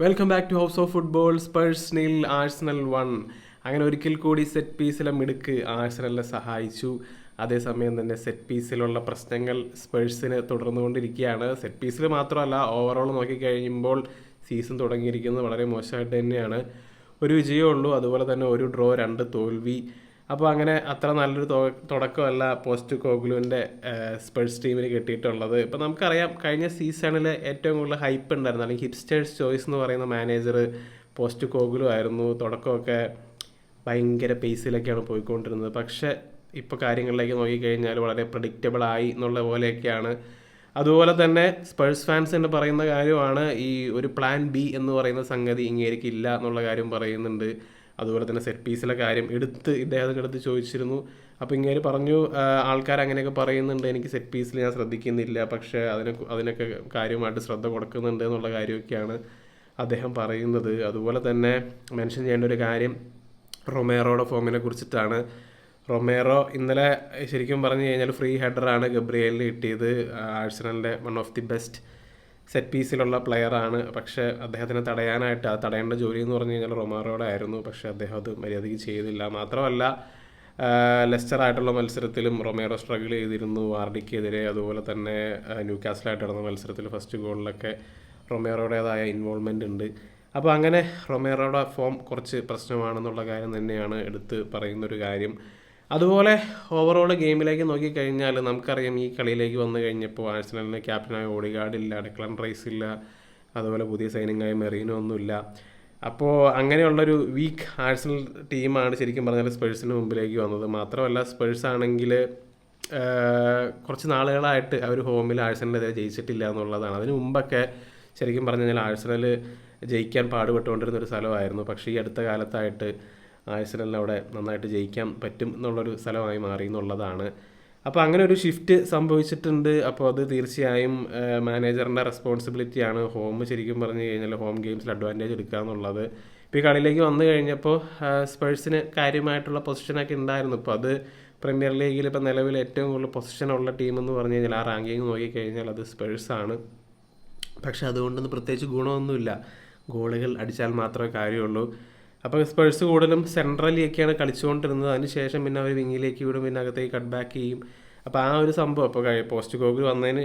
Welcome back to house of football Spurs nil Arsenal one അങ്ങനെ ഒരിക്കൽ കൂടി set പീസിലെ മിടുക്ക് ആഴ്സണലിനെ സഹായിച്ചു. അതേസമയം തന്നെ സെറ്റ് പീസിലുള്ള പ്രശ്നങ്ങൾ സ്പേഴ്സിന് തുടർന്നുകൊണ്ടിരിക്കുകയാണ്. സെറ്റ് പീസിൽ മാത്രമല്ല ഓവറോൾ നോക്കിക്കഴിയുമ്പോൾ സീസൺ തുടങ്ങിയിരിക്കുന്നത് വളരെ മോശമായിട്ട് തന്നെയാണ്. ഒരു വിജയമേ ഉള്ളൂ. അതുപോലെ തന്നെ ഒരു ഡ്രോ രണ്ട് തോൽവി. അപ്പോൾ അങ്ങനെ അത്ര നല്ലൊരു തുടക്കമല്ല പോസ്റ്റ് കോഗ്ലുവിന്റെ സ്പേഴ്സ് ടീമിന് കിട്ടിയിട്ടുള്ളത്. ഇപ്പോൾ നമുക്കറിയാം കഴിഞ്ഞ സീസണിൽ ഏറ്റവും കൂടുതൽ ഹൈപ്പ് ഉണ്ടായിരുന്നു. അല്ലെങ്കിൽ ഹിപ്സ്റ്റേഴ്സ് ചോയ്സ് എന്ന് പറയുന്ന മാനേജർ പോസ്റ്റ് കോഗ്ലു ആയിരുന്നു. തുടക്കമൊക്കെ ഭയങ്കര പേസിലൊക്കെയാണ് പോയിക്കൊണ്ടിരുന്നത്. പക്ഷേ ഇപ്പോൾ കാര്യങ്ങളിലേക്ക് നോക്കിക്കഴിഞ്ഞാൽ വളരെ പ്രഡിക്റ്റബിൾ ആയി എന്നുള്ള പോലെയൊക്കെയാണ്. അതുപോലെ തന്നെ സ്പേഴ്സ് ഫാൻസ് എന്ന് പറയുന്ന കാര്യമാണ് ഈ ഒരു പ്ലാൻ ബി എന്ന് പറയുന്ന സംഗതി ഇങ്ങേക്ക് ഇല്ല എന്നുള്ള കാര്യം പറയുന്നുണ്ട്. അതുപോലെ തന്നെ സെറ്റ് പീസിലെ കാര്യം എടുത്ത് ഇദ്ദേഹത്തിന്റെ അടുത്ത് ചോദിച്ചിരുന്നു. അപ്പോൾ ഇങ്ങനെ പറഞ്ഞു ആൾക്കാർ അങ്ങനെയൊക്കെ പറയുന്നുണ്ട് എനിക്ക് സെറ്റ് പീസിൽ ഞാൻ ശ്രദ്ധിക്കുന്നില്ല പക്ഷേ അതിനെ അതിനൊക്കെ കാര്യമായിട്ട് ശ്രദ്ധ കൊടുക്കുന്നുണ്ട് എന്നുള്ള കാര്യമൊക്കെയാണ് അദ്ദേഹം പറയുന്നത്. അതുപോലെ തന്നെ മെൻഷൻ ചെയ്യേണ്ട ഒരു കാര്യം റൊമേറോയുടെ ഫോമിനെ കുറിച്ചിട്ടാണ്. റൊമേറോ ഇന്നലെ ശരിക്കും പറഞ്ഞു കഴിഞ്ഞാൽ ഫ്രീ ഹെഡറാണ് ഗബ്രിയലിന് കിട്ടിയത് ആഴ്സണലിന്റെ one of the best set പീസിലുള്ള പ്ലെയറാണ് പക്ഷേ അദ്ദേഹത്തിനെ തടയാനായിട്ട് ആ തടയേണ്ട ജോലി എന്ന് പറഞ്ഞു കഴിഞ്ഞാൽ റൊമാറോയുടെ ആയിരുന്നു. പക്ഷേ അദ്ദേഹം അത് മര്യാദയ്ക്ക് ചെയ്തില്ല. മാത്രമല്ല ലെസ്റ്റർ ആയിട്ടുള്ള മത്സരത്തിലും റൊമേറോ സ്ട്രഗിൾ ചെയ്തിരുന്നു. വാർഡിക്കെതിരെ അതുപോലെ തന്നെ ന്യൂ കാസിലായിട്ട് നടന്ന മത്സരത്തിൽ ഫസ്റ്റ് ഗോളിലൊക്കെ റൊമേറോയുടേതായ ഇൻവോൾവ്മെന്റ് ഉണ്ട്. അപ്പോൾ അങ്ങനെ റൊമേറോയുടെ ഫോം കുറച്ച് പ്രശ്നമാണെന്നുള്ള കാര്യം തന്നെയാണ് എടുത്ത് പറയുന്നൊരു കാര്യം. അതുപോലെ ഓവറോൾ ഗെയിമിലേക്ക് നോക്കിക്കഴിഞ്ഞാൽ നമുക്കറിയാം ഈ കളിയിലേക്ക് വന്നു കഴിഞ്ഞപ്പോൾ ആഴ്സണലിന് ക്യാപ്റ്റനായ ഓഡിഗാർഡ് ഇല്ല ഡെക്ലൻ റൈസ് ഇല്ല അതുപോലെ പുതിയ സൈനിങ്ങായ മെറീനോ ഒന്നുമില്ല അപ്പോൾ അങ്ങനെയുള്ളൊരു വീക്ക് ആഴ്സണൽ ടീമാണ് ശരിക്കും പറഞ്ഞാൽ സ്പേഴ്സിന് മുമ്പിലേക്ക് വന്നത്. മാത്രമല്ല സ്പേഴ്സ് ആണെങ്കിൽ കുറച്ച് നാളുകളായിട്ട് അവർ ഹോമിൽ ആഴ്സണലെതിരെ ജയിച്ചിട്ടില്ല എന്നുള്ളതാണ്. അതിന് മുമ്പൊക്കെ ശരിക്കും പറഞ്ഞു കഴിഞ്ഞാൽ ആഴ്സണൽ ജയിക്കാൻ പാടുപെട്ടുകൊണ്ടിരുന്ന ഒരു സ്ഥലമായിരുന്നു. പക്ഷേ ഈ അടുത്ത കാലത്തായിട്ട് ആഴ്സണലിന് അവിടെ നന്നായിട്ട് ജയിക്കാൻ പറ്റും എന്നുള്ളൊരു സ്ഥലമായി മാറി എന്നുള്ളതാണ്. അപ്പോൾ അങ്ങനെ ഒരു ഷിഫ്റ്റ് സംഭവിച്ചിട്ടുണ്ട്. അപ്പോൾ അത് തീർച്ചയായും മാനേജറിന്റെ റെസ്പോൺസിബിലിറ്റിയാണ് ഹോം ശരിക്കും പറഞ്ഞു കഴിഞ്ഞാൽ ഹോം ഗെയിംസിൽ അഡ്വാന്റേജ് എടുക്കുക എന്നുള്ളത്. ഇപ്പോൾ ഈ കളിയിലേക്ക് വന്നു കഴിഞ്ഞപ്പോൾ സ്പേഴ്സിന് കാര്യമായിട്ടുള്ള പൊസിഷനൊക്കെ ഉണ്ടായിരുന്നു. ഇപ്പോൾ അത് പ്രീമിയർ ലീഗിൽ ഇപ്പോൾ നിലവിൽ ഏറ്റവും കൂടുതൽ പൊസിഷൻ ഉള്ള ടീം എന്ന് പറഞ്ഞു കഴിഞ്ഞാൽ ആ റാങ്കിങ് നോക്കിക്കഴിഞ്ഞാൽ അത് സ്പേഴ്സാണ് പക്ഷേ അതുകൊണ്ടൊന്നും പ്രത്യേകിച്ച് ഗുണമൊന്നുമില്ല. ഗോളുകൾ അടിച്ചാൽ മാത്രമേ കാര്യമുള്ളൂ. അപ്പോൾ സ്പേഴ്സ് കൂടുതലും സെൻട്രലിയൊക്കെയാണ് കളിച്ചുകൊണ്ടിരുന്നത്. അതിനുശേഷം പിന്നെ അവർ വിങ്ങിലേക്ക് വിടും പിന്നെ അകത്തേക്ക് കട്ട് ബാക്ക് ചെയ്യും. അപ്പോൾ ആ ഒരു സംഭവം ഇപ്പോൾ പോസ്റ്റ് ഗോകുൽ വന്നതിന്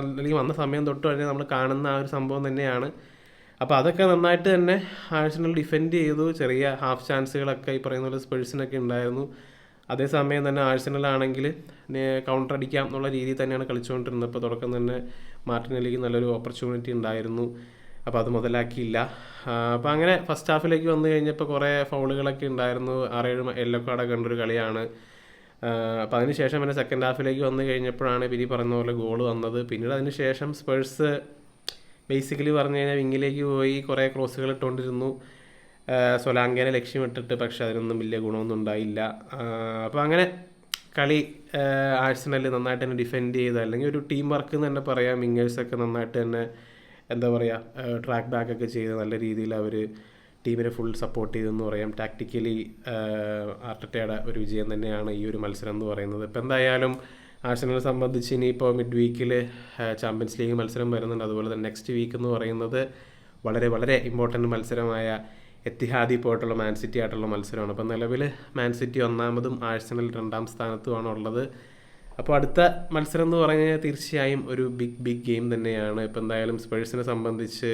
അല്ലെങ്കിൽ വന്ന സമയം തൊട്ട് തന്നെ നമ്മൾ കാണുന്ന ആ ഒരു സംഭവം തന്നെയാണ്. അപ്പോൾ അതൊക്കെ നന്നായിട്ട് തന്നെ ആഴ്സണൽ ഡിഫെൻഡ് ചെയ്തു. ചെറിയ ഹാഫ് ചാൻസുകളൊക്കെ ഈ പറയുന്ന പോലെ സ്പേഴ്സിനൊക്കെ ഉണ്ടായിരുന്നു. അതേസമയം തന്നെ ആഴ്സണലാണെങ്കിൽ കൗണ്ടർ അടിക്കാം എന്നുള്ള രീതിയിൽ തന്നെയാണ് കളിച്ചുകൊണ്ടിരുന്നത്. അപ്പോൾ തുടക്കം തന്നെ മാർട്ടിനലിക്ക് നല്ലൊരു ഓപ്പർച്യൂണിറ്റി ഉണ്ടായിരുന്നു. അപ്പോൾ അത് മുതലാക്കിയില്ല. അപ്പോൾ അങ്ങനെ ഫസ്റ്റ് ഹാഫിലേക്ക് വന്നു കഴിഞ്ഞപ്പോൾ കുറേ ഫൗളുകളൊക്കെ ഉണ്ടായിരുന്നു. ആറേഴ് യെല്ലോ കാർഡൊക്കെ കണ്ടൊരു കളിയാണ്. അപ്പോൾ അതിന് ശേഷം പിന്നെ സെക്കൻഡ് ഹാഫിലേക്ക് വന്നു കഴിഞ്ഞപ്പോഴാണ് പിരി പറഞ്ഞ പോലെ ഗോൾ വന്നത്. പിന്നീട് അതിന് ശേഷം സ്പേഴ്സ് ബേസിക്കലി പറഞ്ഞു കഴിഞ്ഞാൽ വിങ്ങിലേക്ക് പോയി കുറേ ക്രോസുകൾ ഇട്ടുകൊണ്ടിരുന്നു. സൊലാങ്കേനെ ലക്ഷ്യമിട്ടിട്ട് പക്ഷെ അതിനൊന്നും വലിയ ഗുണമൊന്നും ഉണ്ടായില്ല. അപ്പോൾ അങ്ങനെ കളി ആഴ്സണൽ നന്നായിട്ട് തന്നെ ഡിഫെൻഡ് ചെയ്ത് അല്ലെങ്കിൽ ഒരു ടീം വർക്ക് എന്ന് തന്നെ പറയാം. വിങ്ങേഴ്സൊക്കെ നന്നായിട്ട് തന്നെ എന്താ പറയുക ട്രാക്ക് ബാക്ക് ഒക്കെ ചെയ്ത് നല്ല രീതിയിൽ അവർ ടീമിനെ ഫുൾ സപ്പോർട്ട് ചെയ്തെന്ന് പറയാം. ടാക്ടിക്കലി ആർട്ടറ്റയുടെ ഒരു വിജയം തന്നെയാണ് ഈ ഒരു മത്സരം എന്ന് പറയുന്നത്. ഇപ്പം എന്തായാലും ആഴ്സണലിനെ സംബന്ധിച്ച് ഇനിയിപ്പോൾ മിഡ് വീക്കിൽ ചാമ്പ്യൻസ് ലീഗ് മത്സരം വരുന്നുണ്ട്. അതുപോലെ തന്നെ നെക്സ്റ്റ് വീക്ക് എന്ന് പറയുന്നത് വളരെ വളരെ ഇമ്പോർട്ടന്റ് മത്സരമായ എത്തിഹാദി പോയിട്ടുള്ള മാൻ സിറ്റി ആയിട്ടുള്ള മത്സരമാണ്. അപ്പോൾ നിലവിൽ മാൻ സിറ്റി ഒന്നാമതും ആഴ്സണൽ രണ്ടാം സ്ഥാനത്തുമാണ് ഉള്ളത്. അപ്പോൾ അടുത്ത മത്സരം എന്ന് പറഞ്ഞാൽ തീർച്ചയായും ഒരു ബിഗ് ബിഗ് ഗെയിം തന്നെയാണ്. ഇപ്പോൾ എന്തായാലും സ്പേഴ്സിനെ സംബന്ധിച്ച്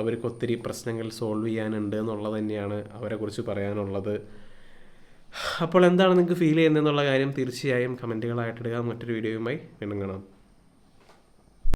അവർക്ക് ഒത്തിരി പ്രശ്നങ്ങൾ സോൾവ് ചെയ്യാനുണ്ട് എന്നുള്ളത് തന്നെയാണ് അവരെക്കുറിച്ച് പറയാനുള്ളത്. അപ്പോൾ എന്താണ് നിങ്ങൾക്ക് ഫീൽ ചെയ്യുന്നത് എന്നുള്ള കാര്യം തീർച്ചയായും കമന്റുകളായിട്ടിടുക മറ്റൊരു വീഡിയോയുമായി വീണ്ടും കാണാം.